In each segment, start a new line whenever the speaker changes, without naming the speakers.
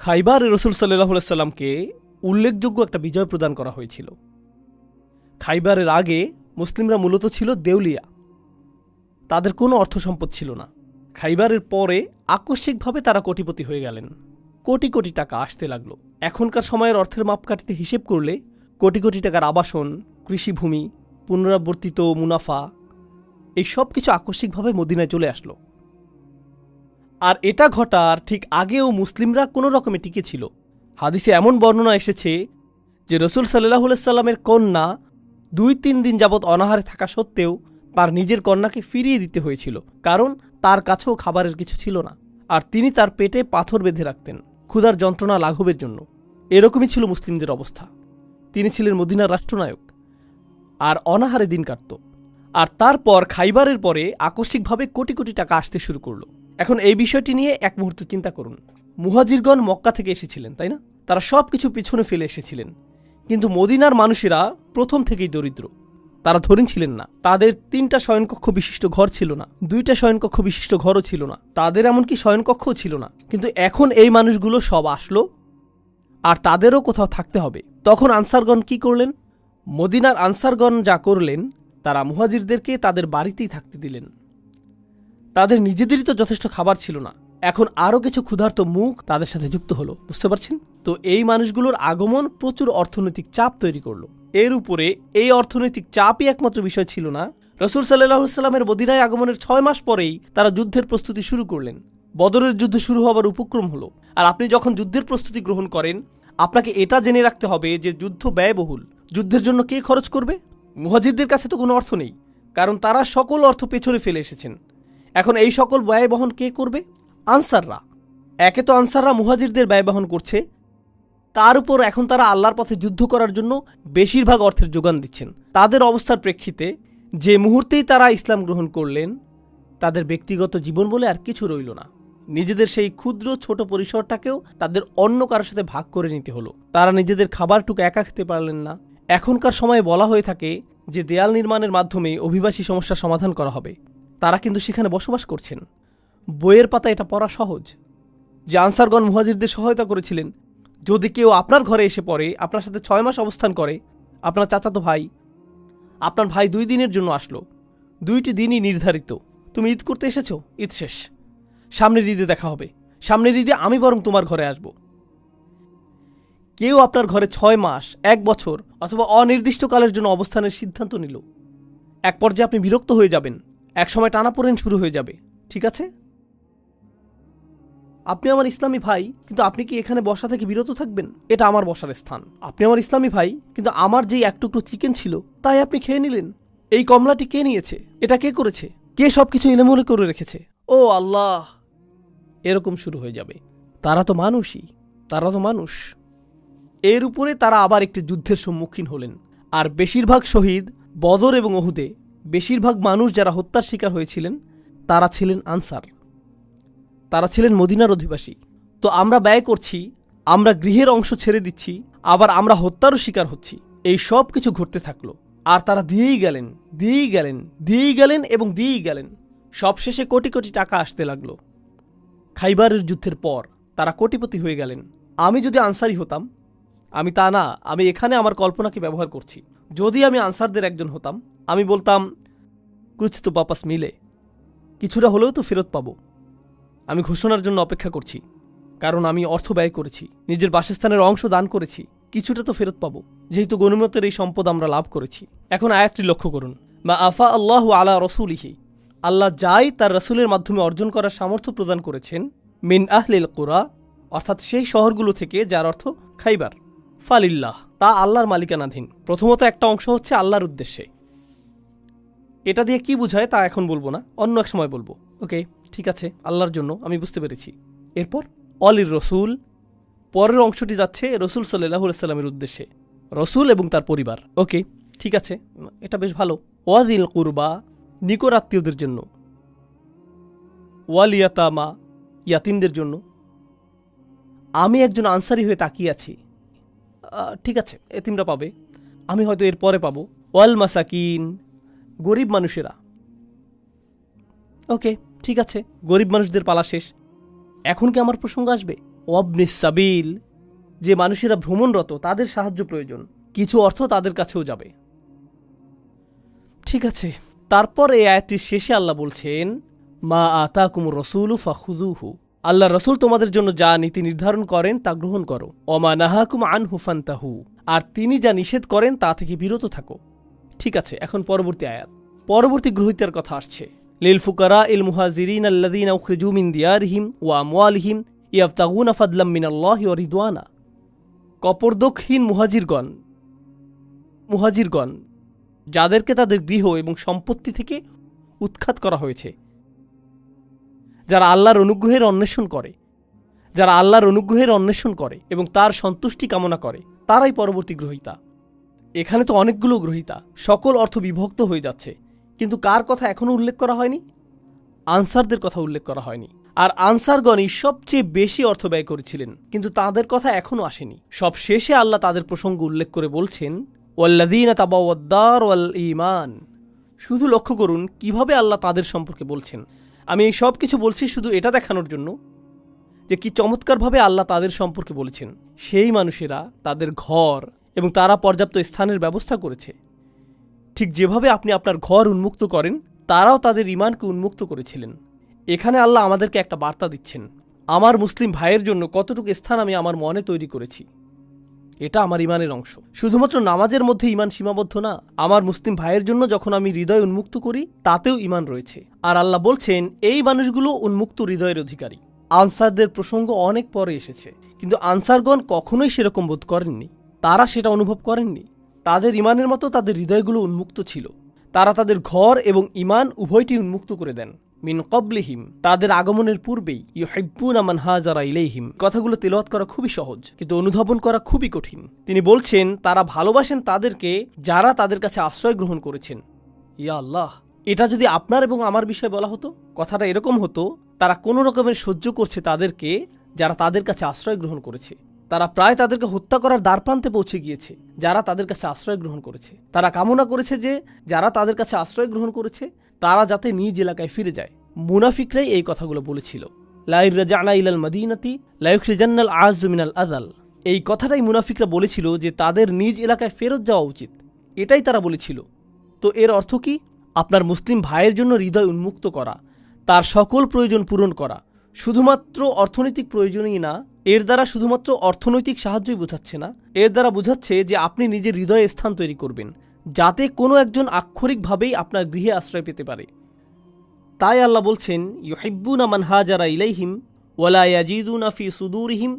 খাইবার রসুল সাল্লাহ সাল্লামকে উল্লেখযোগ্য একটা বিজয় প্রদান করা হয়েছিল। খাইবারের আগে মুসলিমরা মূলত ছিল দেউলিয়া। তাদের কোনো অর্থ সম্পদ ছিল না। খাইবারের পরে আকস্মিকভাবে তারা কোটিপতি হয়ে গেলেন। কোটি কোটি টাকা আসতে লাগল। এখনকার সময়ের অর্থের মাপকাঠিতে হিসেব করলে কোটি কোটি টাকার আবাসন, কৃষিভূমি, পুনরাবর্তিত মুনাফা, এই সব কিছু আকস্মিকভাবে মদিনায় চলে আসলো। আর এটা ঘটার ঠিক আগেও মুসলিমরা কোনো রকমে টিকে ছিল। হাদিসে এমন বর্ণনা এসেছে যে রসুল সাল্লাহ সাল্লামের কন্যা দুই তিন দিন যাবৎ অনাহারে থাকা সত্ত্বেও তার নিজের কন্যাকে ফিরিয়ে দিতে হয়েছিল, কারণ তার কাছেও খাবারের কিছু ছিল না। আর তিনি তার পেটে পাথর বেঁধে রাখতেন, ক্ষুধার যন্ত্রণা লাঘবের জন্য। এরকমই ছিল মুসলিমদের অবস্থা। তিনি ছিলেন মদিনার রাষ্ট্রনায়ক, আর অনাহারে দিন কাটত। আর তারপর খাইবারের পরে আকস্মিকভাবে কোটি কোটি টাকা আসতে শুরু করল। এখন এই বিষয়টি নিয়ে এক মুহূর্ত চিন্তা করুন। মুহাজিরগণ মক্কা থেকে এসেছিলেন, তাই না? তারা সব কিছু পিছনে ফেলে এসেছিলেন। কিন্তু মদিনার মানুষেরা প্রথম থেকেই দরিদ্র। তারা ধরেন ছিলেন না। তাদের তিনটা শয়নকক্ষ বিশিষ্ট ঘর ছিল না। দুইটা শয়নকক্ষ বিশিষ্ট ঘরও ছিল না। তাদের এমনকি শয়নকক্ষও ছিল না। কিন্তু এখন এই মানুষগুলো সব আসলো আর তাদেরও কোথাও থাকতে হবে। তখন আনসারগণ কি করলেন? মদিনার আনসারগণ যা করলেন, তারা মুহাজিরদেরকে তাদের বাড়িতেই থাকতে দিলেন। তাদের নিজেদেরই তো যথেষ্ট খাবার ছিল না। এখন আরও কিছু ক্ষুধার্ত মুখ তাদের সাথে যুক্ত হলো, বুঝতে পারছেন? তো এই মানুষগুলোর আগমন প্রচুর অর্থনৈতিক চাপ তৈরি করল। এর উপরে এই অর্থনৈতিক চাপই একমাত্র বিষয় ছিল না। রসুল সাল্লাহ সাল্লামের মদিনায় আগমনের ছয় মাস পরেই তারা যুদ্ধের প্রস্তুতি শুরু করলেন। বদরের যুদ্ধ শুরু হবার উপক্রম হলো। আর আপনি যখন যুদ্ধের প্রস্তুতি গ্রহণ করেন, আপনাকে এটা জেনে রাখতে হবে যে যুদ্ধ ব্যয়বহুল। যুদ্ধের জন্য কে খরচ করবে? মুহাজিরদের কাছে তো কোনো অর্থ নেই, কারণ তারা সকল অর্থ পেছনে ফেলে এসেছেন। এখন এই সকল ব্যয় বহন কে করবে? আনসাররা। একে তো আনসাররা মুহাজিরদের ব্যয় বহন করছে। তার উপর এখন তারা আল্লাহর পথে যুদ্ধ করার জন্য বেশিরভাগ অর্থের যোগান দিচ্ছেন। তাদের অবস্থার প্রেক্ষিতে যে মুহূর্তেই তারা ইসলাম গ্রহণ করলেন, তাদের ব্যক্তিগত জীবন বলে আর কিছু রইল না। নিজেদের সেই ক্ষুদ্র ছোট পরিসরটাকেও তাদের অন্য কারোর সাথে ভাগ করে নিতে হলো। তারা নিজেদের খাবারটুকু একা খেতে পারলেন না। এখনকার সময়ে বলা হয়ে থাকে যে দেয়াল নির্মাণের মাধ্যমে অভিবাসী সমস্যার সমাধান করা হবে। তারা কিন্তু সেখানে বসবাস করছেন। বইয়ের পাতা এটা পড়া সহজ। যে আনসারগণ মুহাজিরদের সহায়তা করেছিলেন, যদি কেউ আপনার ঘরে এসে পড়ে, আপনার সাথে ছয় মাস অবস্থান করে, আপনার চাচাতো ভাই, আপনার ভাই দুই দিনের জন্য আসলো। দুইটি দিনই নির্ধারিত। তুমি ঈদ করতে এসেছ? ঈদ শেষ। সামনের ঈদে দেখা হবে। সামনের ঈদে আমি বরং তোমার ঘরে আসব। কেউ আপনার ঘরে ছয় মাস, এক বছর অথবা অনির্দিষ্টকালের জন্য অবস্থানের সিদ্ধান্ত নিল। এক পর্যায়ে আপনি বিরক্ত হয়ে যাবেন। এক সময় টানাপোড়েন শুরু হয়ে যাবে, ঠিক আছে? আপনি আমার ইসলামী ভাই, কিন্তু আপনি কি এখানে বসা থেকে বিরত থাকবেন? এটা আমার বসার স্থান। আপনি আমার ইসলামী ভাই, কিন্তু আমার যেই এক টুকরো চিকেন ছিল, তাই আপনি খেয়ে নিলেন। এই কমলাটি কে নিয়েছে? এটা কে করেছে? কে সব কিছু এলোমেলো করে রেখেছে? ও আল্লাহ! এরকম শুরু হয়ে যাবে। তারা তো মানুষই, তারা তো মানুষ। এর উপরে তারা আবার একটি যুদ্ধের সম্মুখীন হলেন। আর বেশিরভাগ শহীদ বদর এবং ওহুদে বেশিরভাগ মানুষ যারা হত্যার শিকার হয়েছিলেন, তারা ছিলেন আনসার। তারা ছিলেন মদিনার অধিবাসী। তো আমরা ব্যয় করছি, আমরা গৃহের অংশ ছেড়ে দিচ্ছি, আবার আমরা হত্যারও শিকার হচ্ছি। এই সব কিছু ঘটতে থাকল। আর তারা দিয়েই গেলেন দিয়েই গেলেন দিয়েই গেলেন এবং দিয়েই গেলেন। সবশেষে কোটি কোটি টাকা আসতে লাগল। খাইবারের যুদ্ধের পর তারা কোটিপতি হয়ে গেলেন। আমি যদি আনসারি হতাম আমি তা না, আমি এখানে আমার কল্পনাকে ব্যবহার করছি। যদি আমি আনসারদের একজন হতাম, আমি বলতাম, কুছ তো বাপাস মিলে। কিছুটা হলেও তো ফেরত পাবো। আমি ঘোষণার জন্য অপেক্ষা করছি, কারণ আমি অর্থ ব্যয় করেছি, নিজের বাসস্থানের অংশ দান করেছি, কিছুটা তো ফেরত পাবো। যেহেতু গণিমতের এই সম্পদ আমরা লাভ করেছি। এখন আয়াতটি লক্ষ্য করুন। বা আফা আল্লাহ আলা রসুলিহি, আল্লাহ যাই তার রসুলের মাধ্যমে অর্জন করার সামর্থ্য প্রদান করেছেন, মিন আহলিল কোরা, অর্থাৎ সেই শহরগুলো থেকে যার অর্থ খাইবার। ফালিল্লাহ, তা আল্লাহর মালিকানাধীন। প্রথমত একটা অংশ হচ্ছে আল্লাহর উদ্দেশ্যে। এটা দিয়ে কি বোঝায় তা এখন বলব না, অন্য এক সময় বলব। ওকে, ঠিক আছে, আল্লাহর জন্য, আমি বুঝতে পেরেছি। এরপর, অলির রসুল, পরের অংশটি যাচ্ছে রসুল সাল্লাহ সাল্লামের উদ্দেশ্যে। রসুল এবং তার পরিবার। ওকে, ঠিক আছে, এটা বেশ ভালো। ওয়াদিল কুরবা নিকর আত্মীয়দের জন্য। ওয়ালিয়াতামা ইয়াতিমদের জন্য। আমি একজন আনসারি হয়ে তাকিয়ে আছি। ঠিক আছে, এতিমরা পাবে। আমি হয়তো এর পরে পাবো। ওয়াল মাসাকিন, গরিব মানুষেরা। ওকে, ঠিক আছে, গরিব মানুষদের পালা শেষ। এখন কি আমার প্রসঙ্গ আসবে? সাবিল, যে মানুষেরা ভ্রমণরত, তাদের সাহায্য প্রয়োজন। কিছু অর্থ তাদের কাছেও যাবে। ঠিক আছে, তারপর এই আয়াতটির শেষে আল্লাহ বলছেন, মা আতা কুমুর রসুল ফাহুজুহু আল্লাহ রসুল তোমাদের জন্য যা নীতি নির্ধারণ করেন তা গ্রহণ করো। অমা নাহাকুম আন হুফান্তাহু আর তিনি যা নিষেধ করেন তা থেকে বিরত থাকো। ঠিক আছে, এখন পরবর্তী আয়াত। পরবর্তী গ্রহিতার কথা আসছে। লিল ফুকারা ইল মুহাজিরিন আল্লাদিন উখরিজু মিন দিয়ারহিম ওয়া আমওয়ালিহিম ইয়াফতাগুনা ফাদলাম মিনাল্লাহি ওয়া রিদওয়ানা। কপরদকহীন মুহাজিরগণ মুহাজিরগণ, যাদেরকে তাদের গৃহ এবং সম্পত্তি থেকে উৎখাত করা হয়েছে যারা আল্লাহর অনুগ্রহের অন্বেষণ করে, যারা আল্লাহর অনুগ্রহের অন্বেষণ করে এবং তার সন্তুষ্টি কামনা করে, তারাই পরবর্তী গ্রহিতা। এখানে তো অনেকগুলো গ্রহিতা, সকল অর্থ বিভক্ত হয়ে যাচ্ছে। কিন্তু কার কথা এখনও উল্লেখ করা হয়নি? আনসারদের কথা উল্লেখ করা হয়নি। আর আনসারগণই সবচেয়ে বেশি অর্থ ব্যয় করেছিলেন, কিন্তু তাদের কথা এখনও আসেনি। সব শেষে আল্লাহ তাদের প্রসঙ্গ উল্লেখ করে বলছেন ওয়াল্লাদিন তাবাওয়াদ্দার ওয়াল ইমান শুধু লক্ষ্য করুন, কীভাবে আল্লাহ তাদের সম্পর্কে বলছেন। আমি এই সব কিছু বলছি শুধু এটা দেখানোর জন্য যে কি চমৎকারভাবে আল্লাহ তাদের সম্পর্কে বলেছেন। সেই মানুষেরা তাদের ঘর এবং তারা পর্যাপ্ত স্থানের ব্যবস্থা করেছে। ঠিক যেভাবে আপনি আপনার ঘর উন্মুক্ত করেন, তারাও তাদের ইমানকে উন্মুক্ত করেছিলেন। এখানে আল্লাহ আমাদেরকে একটা বার্তা দিচ্ছেন, আমার মুসলিম ভাইয়ের জন্য কতটুকু স্থান আমি আমার মনে তৈরি করেছি। এটা আমার ইমানের অংশ। শুধুমাত্র নামাজের মধ্যে ইমান সীমাবদ্ধ না, আমার মুসলিম ভাইয়ের জন্য যখন আমি হৃদয় উন্মুক্ত করি, তাতেও ইমান রয়েছে। আর আল্লাহ বলছেন, এই মানুষগুলো উন্মুক্ত হৃদয়ের অধিকারী। আনসারদের প্রসঙ্গ অনেক পরে এসেছে, কিন্তু আনসারগণ কখনোই সেরকম বোধ করেননি। তারা সেটা অনুভব করেননি। তাদের ইমানের মতো তাদের হৃদয়গুলো উন্মুক্ত ছিল। তারা তাদের ঘর এবং ইমান উভয়টি উন্মুক্ত করে দেন। মিন কবলিহিম, তাদের আগমনের পূর্বেই ইউহিব্বুন আমান হাজারা ইলেহিম কথাগুলো তেলাওয়াত করা খুবই সহজ, কিন্তু অনুধাবন করা খুবই কঠিন। তিনি বলছেন, তারা ভালোবাসেন তাদেরকে যারা তাদের কাছে আশ্রয় গ্রহণ করেছেন। ইয়া আল্লাহ, এটা যদি আপনার এবং আমার বিষয়ে বলা হতো, কথাটা এরকম হতো, তারা কোনো রকমের সহ্য করছে তাদেরকে যারা তাদের কাছে আশ্রয় গ্রহণ করেছে। তারা প্রায় তাদেরকে হত্যা করার দ্বারপ্রান্তে পৌঁছে গিয়েছে, যারা তাদের কাছে আশ্রয় গ্রহণ করেছে। তারা কামনা করেছে যে, যারা তাদের কাছে আশ্রয় গ্রহণ করেছে তারা যাতে নিজ এলাকায় ফিরে যায়। মুনাফিকরাই এই কথাগুলো বলেছিল। লাইর রাজানা ইলাল মদিনাতি লাইখরিজান্নাল আজ মিনাল আদাল এই কথাটাই মুনাফিকরা বলেছিল যে তাদের নিজ এলাকায় ফেরত যাওয়া উচিত। এটাই তারা বলেছিল। তো এর অর্থ কি? আপনার মুসলিম ভাইয়ের জন্য হৃদয় উন্মুক্ত করা, তার সকল প্রয়োজন পূরণ করা। শুধুমাত্র অর্থনৈতিক প্রয়োজনই না, এর দ্বারা শুধুমাত্র অর্থনৈতিক সাহায্যই বোঝাচ্ছে না। এর দ্বারা বোঝাচ্ছে যে আপনি নিজের হৃদয়ে স্থান তৈরি করবেন। যাতে কোনো একজন আক্ষরিকভাবেই আপনার গৃহে আশ্রয় পেতে পারে। তাই আল্লাহ বলছেন, ইউহিব্বুনা মান হাজারা ইলাইহিম, ওয়ালা ইয়াজিদুনা ফি সুদুরিহিম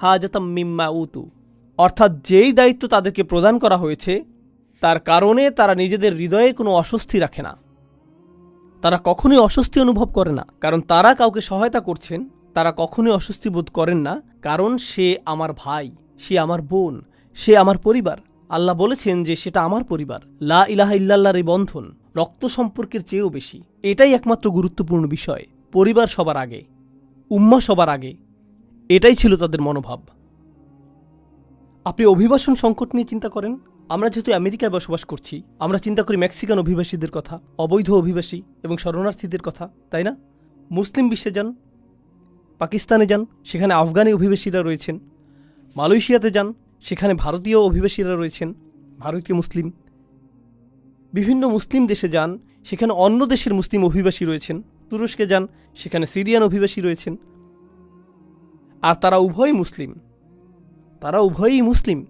হাজাতাম মিম্মা উতু। অর্থাৎ যেই দায়িত্ব তাদেরকে প্রদান করা হয়েছে, তার কারণে তারা নিজেদের হৃদয়ে কোনো অস্বস্তি রাখে না। তারা কখনোই অস্বস্তি অনুভব করে না, কারণ তারা কাউকে সহায়তা করছেন, তারা কখনোই অস্বস্তি বোধ করেন না, কারণ সে আমার ভাই, সে আমার বোন, সে আমার পরিবার। আল্লাহ বলেছেন যে সেটা আমার পরিবার। লা ইলাহা ইল্লাল্লাহর এই বন্ধন রক্ত সম্পর্কের চেয়েও বেশি। এটাই একমাত্র গুরুত্বপূর্ণ বিষয়। পরিবার সবার আগে, উম্মা সবার আগে, এটাই ছিল তাদের মনোভাব। আপনি অভিবাসন সংকট নিয়ে চিন্তা করেন? আমরা যেহেতু আমেরিকায় বসবাস করছি, আমরা চিন্তা করি মেক্সিকান অভিবাসীদের কথা, অবৈধ অভিবাসী এবং শরণার্থীদের কথা, তাই না? মুসলিম বিশ্বে যান, পাকিস্তানে যান, সেখানে আফগানি অভিবাসীরা রয়েছেন, মালয়েশিয়াতে যান সেখানে ভারতীয় অভিবাসীরা রয়েছেন, ভারতীয় মুসলিম। বিভিন্ন মুসলিম দেশে যান, সেখানে অন্য দেশের মুসলিম অভিবাসী রয়েছেন। তুরস্কে যান, সেখানে সিরিয়ান অভিবাসী রয়েছেন। আর তারা উভয়ই মুসলিম। তারা উভয়ই মুসলিম।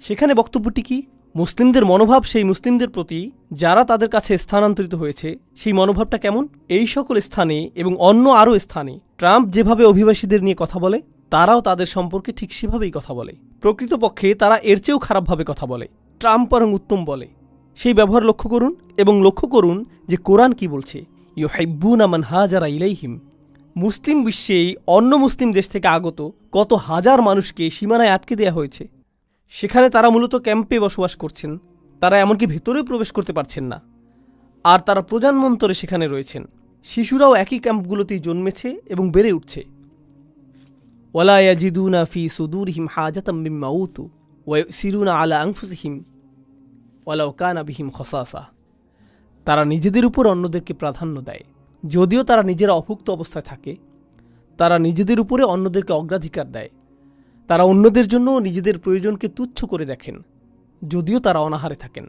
সেখানে বক্তব্যটি কি? মুসলিমদের মনোভাব, সেই মুসলিমদের প্রতি যারা তাদের কাছে স্থানান্তরিত হয়েছে, সেই মনোভাবটা কেমন? এই সকল স্থানে এবং অন্য আরও স্থানে ট্রাম্প যেভাবে অভিবাসীদের নিয়ে কথা বলে তারাও তাদের সম্পর্কে ঠিক সেভাবেই কথা বলে। প্রকৃতপক্ষে তারা এর চেয়েও খারাপভাবে কথা বলে। ট্রাম্প বরং উত্তম বলে। সেই ব্যবহার লক্ষ্য করুন এবং লক্ষ্য করুন যে কোরআন কি বলছে। ইউ হাইব্বুন আমান হাজারা ইলাইহিম। মুসলিম বিশ্বেই অন্য মুসলিম দেশ থেকে আগত কত হাজার মানুষকে সীমানায় আটকে দেওয়া হয়েছে। সেখানে তারা মূলত ক্যাম্পে বসবাস করছেন। তারা এমনকি ভেতরেও প্রবেশ করতে পারছেন না। আর তারা প্রজন্মান্তরে সেখানে রয়েছেন। শিশুরাও একই ক্যাম্পগুলোতেই জন্মেছে এবং বেড়ে উঠছে। ওয়ালা ইয়াজিদুনা ফি সুদুরহিম হাজাতাম মিম্মা উতু ওয়ায়ুসিরুনা আলা আনফুসিহিম ওয়ালাউ কানা বিহিম খসাসা তারা নিজেদের উপর অন্যদেরকে প্রাধান্য দেয়। যদিও তারা নিজেরা অভুক্ত অবস্থায় থাকে, তারা নিজেদের উপরে অন্যদেরকে অগ্রাধিকার দেয়। তারা অন্যদের জন্য নিজেদের প্রয়োজনকে তুচ্ছ করে দেখেন, যদিও তারা অনাহারে থাকেন।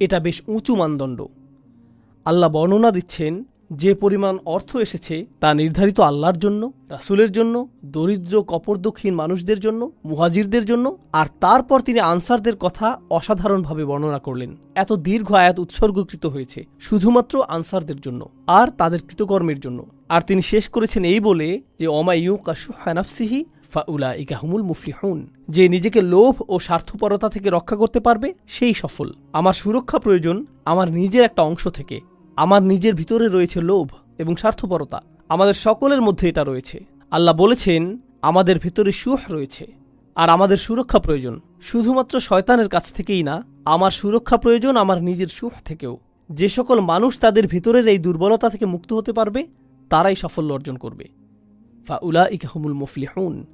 এটা বেশ উঁচু মানদণ্ড। আল্লাহ বর্ণনা দিচ্ছেন যে পরিমাণ অর্থ এসেছে তা নির্ধারিত আল্লাহর জন্য, রাসূলের জন্য, দরিদ্র কপরদক্ষহীন মানুষদের জন্য, মুহাজিরদের জন্য, আর তারপর তিনি আনসারদের কথা অসাধারণভাবে বর্ণনা করলেন। এত দীর্ঘ আয়াত উৎসর্গকৃত হয়েছে শুধুমাত্র আনসারদের জন্য, আর তাদের কৃতকর্মের জন্য। আর তিনি শেষ করেছেন এই বলে যে অমায়ু কাশু হানাফসিহি ফাউলা ইকাহুমুল মুফলিহুন। যে নিজেকে লোভ ও স্বার্থপরতা থেকে রক্ষা করতে পারবে, সেই সফল। আমার সুরক্ষা প্রয়োজন আমার নিজের একটা অংশ থেকে। আমার নিজের ভিতরে রয়েছে লোভ এবং স্বার্থপরতা। আমাদের সকলের মধ্যে এটা রয়েছে। আল্লাহ বলেছেন, আমাদের ভিতরে সুহ রয়েছে আর আমাদের সুরক্ষা প্রয়োজন। শুধুমাত্র শয়তানের কাছ থেকেই না, আমার সুরক্ষা প্রয়োজন আমার নিজের সুখ থেকেও। যে সকল মানুষ তাদের ভিতরের এই দুর্বলতা থেকে মুক্ত হতে পারবে, তারাই সাফল্য অর্জন করবে। ফা উলা ইকাহুমুল মুফলিহুন।